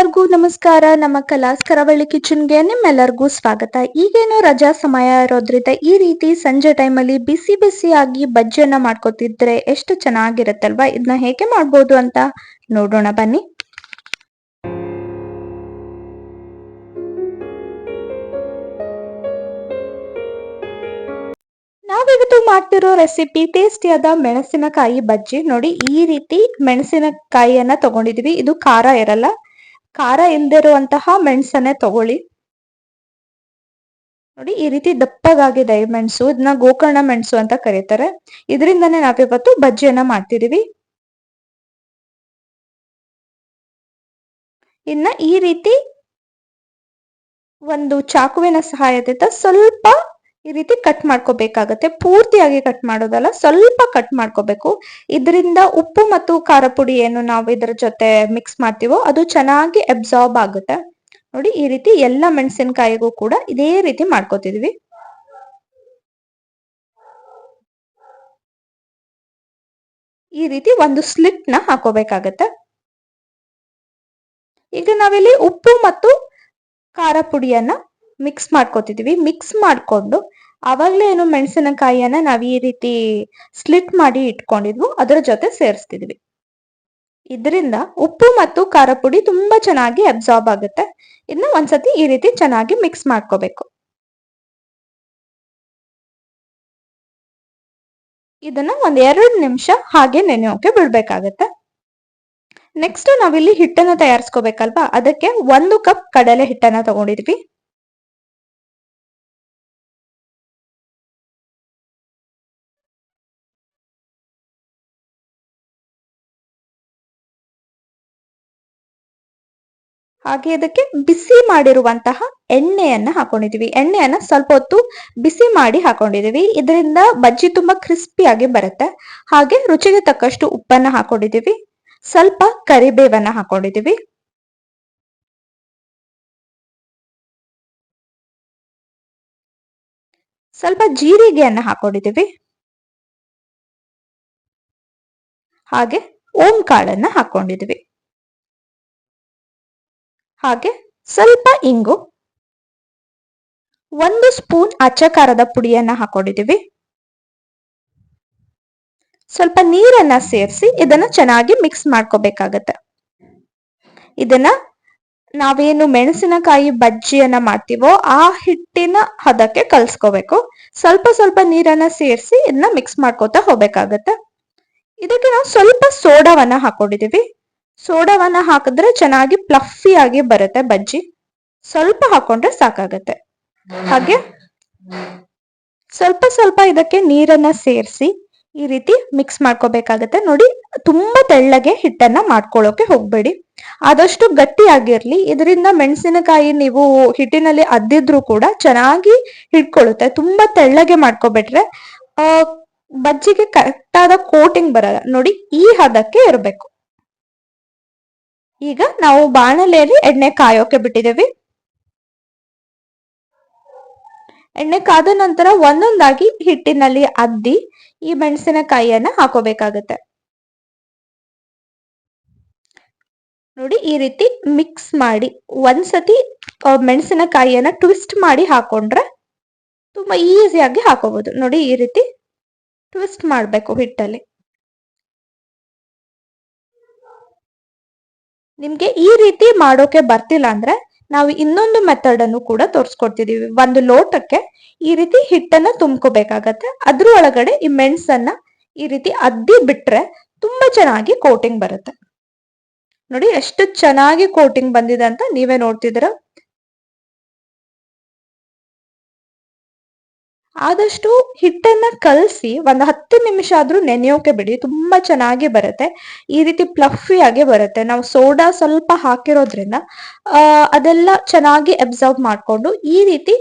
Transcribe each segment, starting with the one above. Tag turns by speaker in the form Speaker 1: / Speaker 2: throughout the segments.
Speaker 1: ಎಲ್ಲರಿಗೂ ನಮಸ್ಕಾರ. ನಮ್ಮ ಕಲಾಸ್ ಕರಾವಳಿ ಕಿಚನ್ಗೆ ನಿಮ್ಮೆಲ್ಲರಿಗೂ ಸ್ವಾಗತ. ಈಗೇನು ರಜಾ ಸಮಯ ಇರೋದ್ರಿಂದ ಈ ರೀತಿ ಸಂಜೆ ಟೈಮಲ್ಲಿ ಬಿಸಿ ಬಿಸಿಯಾಗಿ ಬಜ್ಜಿಯನ್ನ ಮಾಡ್ಕೊತಿದ್ರೆ ಎಷ್ಟು ಚೆನ್ನಾಗಿರುತ್ತಲ್ವಾ? ಇದನ್ನ ಹೇಗೆ ಮಾಡ್ಬೋದು ಅಂತ ನೋಡೋಣ ಬನ್ನಿ. ನಾವಿವತ್ತು ಮಾಡ್ತಿರೋ ರೆಸಿಪಿ ಟೇಸ್ಟಿಯಾದ ಮೆಣಸಿನಕಾಯಿ ಬಜ್ಜಿ. ನೋಡಿ, ಈ ರೀತಿ ಮೆಣಸಿನಕಾಯಿಯನ್ನ ತಗೊಂಡಿದೀವಿ. ಇದು ಖಾರ ಇರಲ್ಲ. ಖಾರ ಇಲ್ದಿರುವಂತಹ ಮೆಣಸನ್ನೇ ತಗೊಳ್ಳಿ. ನೋಡಿ, ಈ ರೀತಿ ದಪ್ಪಗಾಗಿದೆ ಈ ಮೆಣಸು. ಇದನ್ನ ಗೋಕರ್ಣ ಮೆಣಸು ಅಂತ ಕರೀತಾರೆ. ಇದರಿಂದನೇ ನಾವಿವತ್ತು ಬಜ್ಜಿಯನ್ನ ಮಾಡ್ತಿದೀವಿ. ಇನ್ನ ಈ ರೀತಿ ಒಂದು ಚಾಕುವಿನ ಸಹಾಯದಿಂದ ಸ್ವಲ್ಪ ಈ ರೀತಿ ಕಟ್ ಮಾಡ್ಕೋಬೇಕಾಗತ್ತೆ. ಪೂರ್ತಿಯಾಗಿ ಕಟ್ ಮಾಡೋದಲ್ಲ, ಸ್ವಲ್ಪ ಕಟ್ ಮಾಡ್ಕೋಬೇಕು. ಇದರಿಂದ ಉಪ್ಪು ಮತ್ತು ಖಾರ ಪುಡಿ ಏನು ನಾವು ಇದರ ಜೊತೆ ಮಿಕ್ಸ್ ಮಾಡ್ತೀವೋ, ಅದು ಚೆನ್ನಾಗಿ ಅಬ್ಸಾರ್ಬ್ ಆಗುತ್ತೆ. ನೋಡಿ, ಈ ರೀತಿ ಎಲ್ಲ ಮೆಣಸಿನಕಾಯಿಗೂ ಕೂಡ ಇದೇ ರೀತಿ ಮಾಡ್ಕೋತಿದ್ವಿ. ಈ ರೀತಿ ಒಂದು ಸ್ಲಿಟ್ನ ಹಾಕೋಬೇಕಾಗತ್ತೆ. ಈಗ ನಾವಿಲ್ಲಿ ಉಪ್ಪು ಮತ್ತು ಖಾರ ಪುಡಿಯನ್ನ ಮಿಕ್ಸ್ ಮಾಡ್ಕೋತಿದೀವಿ. ಮಿಕ್ಸ್ ಮಾಡ್ಕೊಂಡು ಆವಾಗಲೇ ಏನು ಮೆಣಸಿನಕಾಯಿಯನ್ನ ನಾವು ಈ ರೀತಿ ಸ್ಲಿಟ್ ಮಾಡಿ ಇಟ್ಕೊಂಡಿದ್ವು. ಅದರ ಜೊತೆ ಸೇರಿಸ್ತಿದ್ವಿ. ಇದರಿಂದ ಉಪ್ಪು ಮತ್ತು ಖಾರ ಪುಡಿ ತುಂಬಾ ಚೆನ್ನಾಗಿ ಅಬ್ಸಾರ್ಬ್ ಆಗುತ್ತೆ. ಇನ್ನು ಒಂದ್ಸತಿ ಈ ರೀತಿ ಚೆನ್ನಾಗಿ ಮಿಕ್ಸ್ ಮಾಡ್ಕೋಬೇಕು. ಇದನ್ನ ಒಂದ್ ಎರಡು ನಿಮಿಷ ಹಾಗೆ ನೆನೆಯೋಕೆ ಬಿಡ್ಬೇಕಾಗತ್ತೆ. ನೆಕ್ಸ್ಟ್ ನಾವಿಲ್ಲಿ ಹಿಟ್ಟನ್ನ ತಯಾರಿಸ್ಕೋಬೇಕಲ್ವಾ? ಅದಕ್ಕೆ ಒಂದು ಕಪ್ ಕಡಲೆ ಹಿಟ್ಟನ್ನ ತಗೊಂಡಿದ್ವಿ. ಹಾಗೆ ಅದಕ್ಕೆ ಬಿಸಿ ಮಾಡಿರುವಂತಹ ಎಣ್ಣೆಯನ್ನ ಹಾಕೊಂಡಿದೀವಿ. ಎಣ್ಣೆಯನ್ನ ಸ್ವಲ್ಪ ಹೊತ್ತು ಬಿಸಿ ಮಾಡಿ ಹಾಕೊಂಡಿದೀವಿ. ಇದರಿಂದ ಬಜ್ಜಿ ತುಂಬಾ ಕ್ರಿಸ್ಪಿಯಾಗಿ ಬರುತ್ತೆ. ಹಾಗೆ ರುಚಿಗೆ ತಕ್ಕಷ್ಟು ಉಪ್ಪನ್ನ ಹಾಕೊಂಡಿದೀವಿ. ಸ್ವಲ್ಪ ಕರಿಬೇವನ್ನ ಹಾಕೊಂಡಿದೀವಿ. ಸ್ವಲ್ಪ ಜೀರಿಗೆಯನ್ನ ಹಾಕೊಂಡಿದೀವಿ. ಹಾಗೆ ಓಂ ಕಾಳನ್ನ ಹಾಕೊಂಡಿದೀವಿ. ಹಾಗೆ ಸ್ವಲ್ಪ ಇಂಗು. ಒಂದು ಸ್ಪೂನ್ ಅಚ್ಚಕಾರದ ಪುಡಿಯನ್ನ ಹಾಕೊಂಡಿದೀವಿ ಸ್ವಲ್ಪ ನೀರನ್ನ ಸೇರಿಸಿ ಇದನ್ನ ಚೆನ್ನಾಗಿ ಮಿಕ್ಸ್ ಮಾಡ್ಕೋಬೇಕಾಗತ್ತೆ. ಇದನ್ನ ನಾವೇನು ಮೆಣಸಿನಕಾಯಿ ಬಜ್ಜಿಯನ್ನ ಮಾಡ್ತೀವೋ ಆ ಹಿಟ್ಟಿನ ಹದಕ್ಕೆ ಕಲ್ಸ್ಕೋಬೇಕು. ಸ್ವಲ್ಪ ಸ್ವಲ್ಪ ನೀರನ್ನ ಸೇರಿಸಿ ಇದನ್ನ ಮಿಕ್ಸ್ ಮಾಡ್ಕೋತಾ ಹೋಗ್ಬೇಕಾಗತ್ತೆ. ಇದಕ್ಕೆ ನಾವು ಸ್ವಲ್ಪ ಸೋಡಾವನ್ನ ಹಾಕೊಂಡಿದೀವಿ ಸೋಡಾವನ್ನ ಹಾಕಿದ್ರೆ ಚೆನ್ನಾಗಿ ಪ್ಲಫಿ ಆಗಿ ಬರುತ್ತೆ ಬಜ್ಜಿ. ಸ್ವಲ್ಪ ಹಾಕೊಂಡ್ರೆ ಸಾಕಾಗತ್ತೆ. ಹಾಗೆ ಸ್ವಲ್ಪ ಸ್ವಲ್ಪ ಇದಕ್ಕೆ ನೀರನ್ನ ಸೇರಿಸಿ ಈ ರೀತಿ ಮಿಕ್ಸ್ ಮಾಡ್ಕೋಬೇಕಾಗತ್ತೆ. ನೋಡಿ, ತುಂಬಾ ತೆಳ್ಳಗೆ ಹಿಟ್ಟನ್ನ ಮಾಡ್ಕೊಳ್ಳೋಕೆ ಹೋಗ್ಬೇಡಿ. ಆದಷ್ಟು ಗಟ್ಟಿಯಾಗಿರ್ಲಿ. ಇದರಿಂದ ಮೆಣಸಿನಕಾಯಿ ನೀವು ಹಿಟ್ಟಿನಲ್ಲಿ ಅದ್ದಿದ್ರು ಕೂಡ ಚೆನ್ನಾಗಿ ಹಿಡ್ಕೊಳ್ಳುತ್ತೆ ತುಂಬಾ ತೆಳ್ಳಗೆ ಮಾಡ್ಕೊಬಿಟ್ರೆ, ಆ, ಬಜ್ಜಿಗೆ ಕರೆಕ್ಟ್ ಆದ ಕೋಟಿಂಗ್ ಬರಲ್ಲ. ನೋಡಿ, ಈ ಹದಕ್ಕೆ ಇರಬೇಕು. ಈಗ ನಾವು ಬಾಣಲೆಯಲ್ಲಿ ಎಣ್ಣೆ ಕಾಯೋಕೆ ಬಿಟ್ಟಿದ್ದೇವೆ. ಎಣ್ಣೆ ಕಾದ ನಂತರ ಒಂದೊಂದಾಗಿ ಹಿಟ್ಟಿನಲ್ಲಿ ಅದ್ದಿ ಈ ಮೆಣಸಿನಕಾಯಿಯನ್ನ ಹಾಕೋಬೇಕಾಗತ್ತೆ. ನೋಡಿ ಈ ರೀತಿ ಮಿಕ್ಸ್ ಮಾಡಿ ಒಂದ್ಸತಿ ಮೆಣಸಿನಕಾಯಿಯನ್ನ ಟ್ವಿಸ್ಟ್ ಮಾಡಿ ಹಾಕೊಂಡ್ರೆ ತುಂಬಾ ಈಸಿಯಾಗಿ ಹಾಕೋಬಹುದು ನೋಡಿ ಈ ರೀತಿ ಟ್ವಿಸ್ಟ್ ಮಾಡಬೇಕು ಹಿಟ್ಟಲ್ಲಿ. ನಿಮ್ಗೆ ಈ ರೀತಿ ಮಾಡೋಕೆ ಬರ್ತಿಲ್ಲ ಅಂದ್ರೆ ನಾವು ಇನ್ನೊಂದು ಮೆಥಡ್ ಅನ್ನು ಕೂಡ ತೋರಿಸ್ಕೊಡ್ತಿದೀವಿ. ಒಂದು ಲೋಟಕ್ಕೆ ಈ ರೀತಿ ಹಿಟ್ಟನ್ನ ತುಂಬ್ಕೋಬೇಕಾಗತ್ತೆ. ಅದ್ರ ಒಳಗಡೆ ಈ ಮೆಣಸನ್ನ ಈ ರೀತಿ ಅದ್ದಿ ಬಿಟ್ರೆ ತುಂಬಾ ಚೆನ್ನಾಗಿ ಕೋಟಿಂಗ್ ಬರುತ್ತೆ. ನೋಡಿ, ಎಷ್ಟು ಚೆನ್ನಾಗಿ ಕೋಟಿಂಗ್ ಬಂದಿದೆ ಅಂತ ನೀವೇ ನೋಡ್ತಿದ್ದೀರ? ಆದಷ್ಟು ಹಿಟ್ಟನ್ನ ಕಲಸಿ ಒಂದು ಹತ್ತು ನಿಮಿಷ ಆದ್ರೂ ನೆನೆಯೋಕೆ ಬಿಡಿ, ತುಂಬಾ ಚೆನ್ನಾಗಿ ಬರುತ್ತೆ. ಈ ರೀತಿ ಪ್ಲಫಿ ಆಗಿ ಬರುತ್ತೆ. ನಾವು ಸೋಡಾ ಸ್ವಲ್ಪ ಹಾಕಿರೋದ್ರಿಂದ ಅದೆಲ್ಲ ಚೆನ್ನಾಗಿ ಅಬ್ಸರ್ವ್ ಮಾಡ್ಕೊಂಡು ಈ ರೀತಿ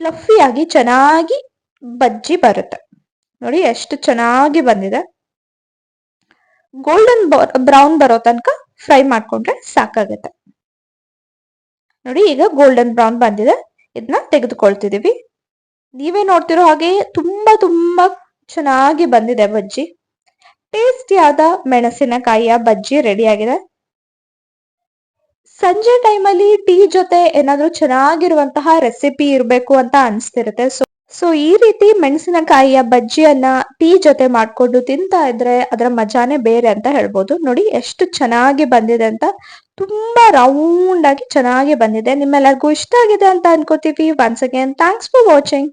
Speaker 1: ಪ್ಲಫಿ ಆಗಿ ಚೆನ್ನಾಗಿ ಬಜ್ಜಿ ಬರುತ್ತೆ. ನೋಡಿ ಎಷ್ಟು ಚೆನ್ನಾಗಿ ಬಂದಿದೆ. ಗೋಲ್ಡನ್ ಬ್ರೌನ್ ಬರೋ ತನಕ ಫ್ರೈ ಮಾಡ್ಕೊಂಡ್ರೆ ಸಾಕಾಗುತ್ತೆ. ನೋಡಿ ಈಗ ಗೋಲ್ಡನ್ ಬ್ರೌನ್ ಬಂದಿದೆ. ಇದನ್ನ ತೆಗೆದುಕೊಳ್ತಿದೀವಿ ನೀವೇ ನೋಡ್ತಿರೋ ಹಾಗೆ ತುಂಬಾ ತುಂಬಾ ಚೆನ್ನಾಗಿ ಬಂದಿದೆ ಬಜ್ಜಿ. ಟೇಸ್ಟಿಯಾದ ಮೆಣಸಿನಕಾಯಿಯ ಬಜ್ಜಿ ರೆಡಿ ಆಗಿದೆ ಸಂಜೆ ಟೈಮಲ್ಲಿ ಟೀ ಜೊತೆ ಏನಾದ್ರೂ ಚೆನ್ನಾಗಿರುವಂತಹ ರೆಸಿಪಿ ಇರಬೇಕು ಅಂತ ಅನ್ಸ್ತಿರುತ್ತೆ. ಸೊ ಸೊ ಈ ರೀತಿ ಮೆಣಸಿನಕಾಯಿಯ ಬಜ್ಜಿಯನ್ನ ಟೀ ಜೊತೆ ಮಾಡ್ಕೊಂಡು ತಿಂತಾ ಇದ್ರೆ ಅದರ ಮಜಾನೇ ಬೇರೆ ಅಂತ ಹೇಳ್ಬೋದು. ನೋಡಿ ಎಷ್ಟು ಚೆನ್ನಾಗಿ ಬಂದಿದೆ ಅಂತ. ತುಂಬಾ ರೌಂಡ್ ಆಗಿ ಚೆನ್ನಾಗಿ ಬಂದಿದೆ. ನಿಮ್ಮೆಲ್ಲರಿಗೂ ಇಷ್ಟ ಆಗಿದೆ ಅಂತ ಅನ್ಕೋತೀವಿ. Once again thanks for watching